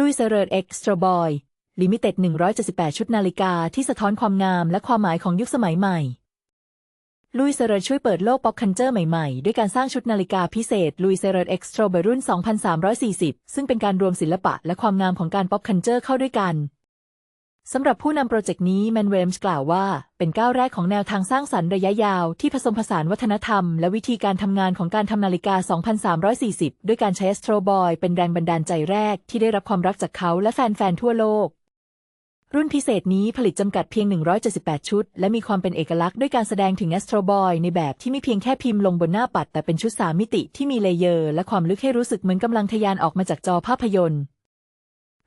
ลุยเซเรตเอ็กซ์ตรบอยลิมิเต็ด178 ชุดนาฬิกาที่สะท้อนความงามและความหมายของยุคสมัยใหม่ ลุยเซเรตช่วยเปิดโลกป๊อปคันเจอร์ใหม่ๆ ด้วยการสร้างชุดนาฬิกาพิเศษลุยเซเรตเอ็กซ์ตรบอยรุ่น 2340 ซึ่งเป็นการรวมศิลปะและความงามของการป๊อปคันเจอร์เข้าด้วยกัน สำหรับผู้นำโปรเจกต์นี้แมนเวมส์กล่าวว่า เป็นก้าวแรกของแนวทางสร้างสรรค์ระยะยาวที่ผสมผสานวัฒนธรรม และวิธีการทำงานของการทำนาฬิกา 2340 ด้วยการใช้ Astro Boy เป็นแรงบันดาลใจแรกที่ได้รับความรักจากเขาและแฟน ๆ ทั่วโลก รุ่นพิเศษนี้ผลิตจำกัดเพียง 178 ชุด และมีความเป็นเอกลักษณ์ด้วยการแสดงถึง Astro Boy ในแบบที่ไม่เพียงแค่พิมพ์ลงบนหน้าปัด แต่เป็นชุด3มิติที่มีเลเยอร์ และความลึกให้รู้สึกเหมือนกำลังทะยานออกมาจากจอภาพยนตร์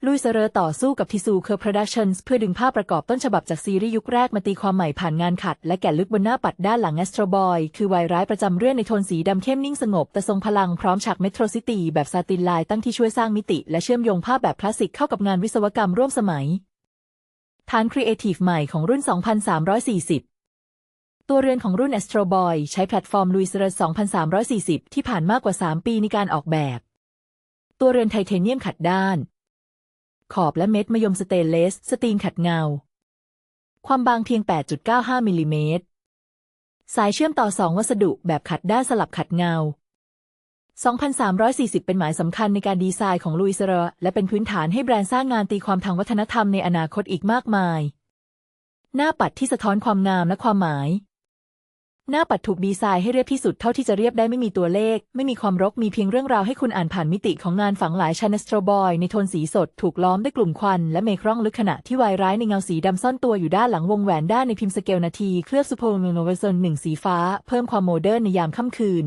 ลุยเซเรอต่อสู้กับทิซูเคอร์โปรดักชั่นส์เพื่อดึงภาพประกอบต้นฉบับจากซีรีส์ยุคแรกมาตีความใหม่ผ่านงานขัด และแกะลึกบนหน้าปัดด้านหลังแอสโตรบอยคือวายร้ายประจำเรื่องในโทนสีดำเข้มนิ่งสงบ แต่ทรงพลังพร้อมฉากเมโทรซิตี้แบบซาตินลายตั้งที่ช่วยสร้างมิติ และเชื่อมโยงภาพแบบคลาสสิกเข้ากับงานวิศวกรรมร่วมสมัย ฐานครีเอทีฟใหม่ของรุ่น 2340ตัวเรือนของรุ่น Astro Boy ใช้แพลตฟอร์ม l u i s e r 2340 ที่ผ่านมากกว่า 3 ปีในการออกแบบ ตัวเรือนไทเทเนียมขัดด้าน ขอบและเม็ดมะยมสเตนเลส สตีนขัดเงา ความบางเพียง 8.95มิลลิเมตร สายเชื่อมต่อ 2 วัสดุแบบขัดด้านสลับขัดเงา 2,340 เป็นหมายสำคัญในการดีไซน์ของลุยเซเรและเป็นพื้นฐานให้แบรนด์สร้างงานตีความทางวัฒนธรรมในอนาคตอีกมากมาย หน้าปัดที่สะท้อนความงามและความหมาย หน้าปัดถูกดีไซน์ให้เรียบที่สุดเท่าที่จะเรียบได้ไม่มีตัวเลข ไม่มีความรกมีเพียงเรื่องราวให้คุณอ่านผ่านมิติของงานฝังหลายชานสโตรบอย ในโทนสีสดถูกล้อมด้วยกลุ่มควันและเมฆร่องลึกขณะที่วายร้ายในเงาสีดำซ่อนตัวอยู่ด้านหลังวงแหวนด้านในพิมพ์สเกลนาที เคลือบซูโพโนเวซนหนึ่งสีฟ้า เพิ่มความโมเดิร์นในยามค่ำคืน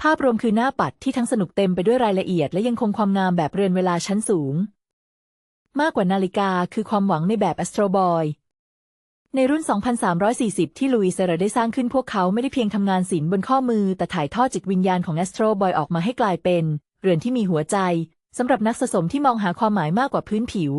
ภาพรวมคือหน้าปัดที่ทั้งสนุกเต็มไปด้วยรายละเอียด และยังคงความงามแบบเรือนเวลาชั้นสูง มากกว่านาฬิกาคือความหวังในแบบ Astro Boy ในรุ่น 2340 ที่ลุยเซเรได้สร้างขึ้นพวกเขาไม่ได้เพียงทำงานศิลป์บนข้อมือ แต่ถ่ายทอดจิตวิญญาณของแอสโตรบอยออกมาให้กลายเป็น เรือนที่มีหัวใจสำหรับนักสะสมที่มองหาความหมายมากกว่าพื้นผิว